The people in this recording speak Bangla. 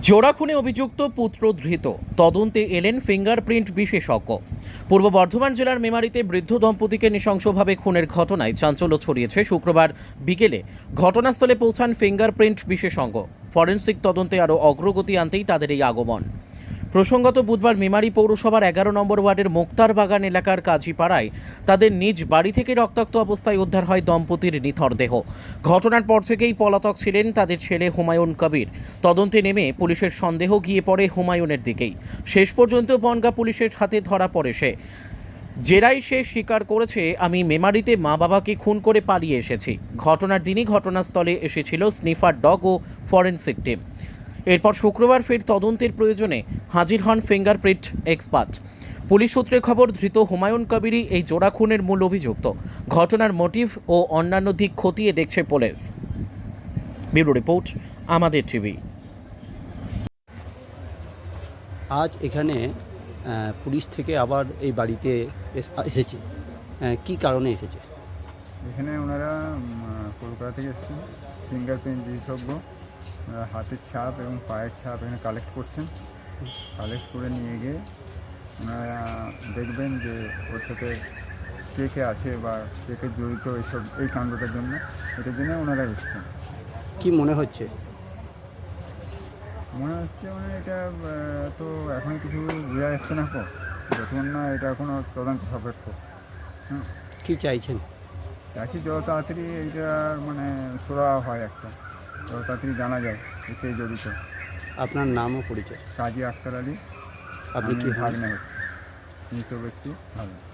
জোড়া খুনে অভিযুক্ত পুত্র ধৃত। তদন্তে এলেন ফিঙ্গারপ্রিন্ট বিশেষজ্ঞ। পূর্ব বর্ধমান জেলার মেমারিতে বৃদ্ধ দম্পতিকে নৃশংসভাবে খুনের ঘটনায় চাঞ্চল্য ছড়িয়েছে শুক্রবার বিকেলে। ঘটনাস্থলে পৌঁছান ফিঙ্গারপ্রিন্ট বিশেষজ্ঞ। ফরেনসিক তদন্তে আরও অগ্রগতি আনতেই তাদের এই আগমন। প্রসঙ্গত বুধবার মেমারি পৌরসভার এগারো নম্বর ওয়ার্ডের মোক্তার বাগান এলাকার কাজীপাড়ায় তাদের নিজ বাড়ি থেকে রক্তাক্ত অবস্থায় উদ্ধার হয় দম্পতির নিথর দেহ। ঘটনার পর থেকেই পলাতক ছিলেন তাদের ছেলে হুমায়ুন কবির। তদন্তে নেমে পুলিশের সন্দেহ গিয়ে পড়ে হুমায়ুনের দিকেই। শেষ পর্যন্ত বনগা পুলিশের হাতে ধরা পড়ে সে। জেরাই সে স্বীকার করেছে, আমি মেমারিতে মা বাবাকে খুন করে পালিয়ে এসেছি। ঘটনার দিনই ঘটনাস্থলে এসেছিল স্নিফার ডগ ও ফরেনসিক টিম। এরপর শুক্রবার ফের তদন্তের প্রয়োজনে হাজির হন ফিঙ্গারপ্রিন্ট এক্সপার্ট। পুলিশ সূত্রে খবর ধৃত হুমায়ুন কবিরই এই জোড়া খুনের মূল অভিযুক্ত। ঘটনার মোটিভ ও অন্যান্য দিক খতিয়ে দেখছে পুলিশ। ব্যুরো রিপোর্ট আমাদের টিভি। আজ এখানে পুলিশ থেকে আবার এই বাড়িতে এস- এসেছে। কি কারণে এসেছে? এখানে ওনারা কলকাতা থেকে এসেছেন। ফিঙ্গারপ্রিন্ট বিশেষজ্ঞ। হাতের ছাপ এবং পায়ের ছাপ এখানে কালেক্ট করছেন। কালেক্ট করে নিয়ে গিয়ে ওনারা দেখবেন যে ওর সাথে কে কে আছে বা কে কে জড়িত এইসব এই কাণ্ডটার জন্য। এটার জন্য ওনারা এসেছেন। কি মনে হচ্ছে? মনে হচ্ছে মানে এটা তো এখন কিছু বোঝা যাচ্ছে না যতক্ষণ না এটা এখনও তদন্ত সাপেক্ষ। হুম। কি চাইছেন? চাইছি যত তাড়াতাড়ি এইটা মানে সোরা হয় একটা। যত তাড়াতাড়ি জানা যায় কে জড়িত। আপনার নামও ও পরিচয়। কাজী আক্তার আলী। আপনি কি হচ্ছি মৃত ব্যক্তি ভাগ্নে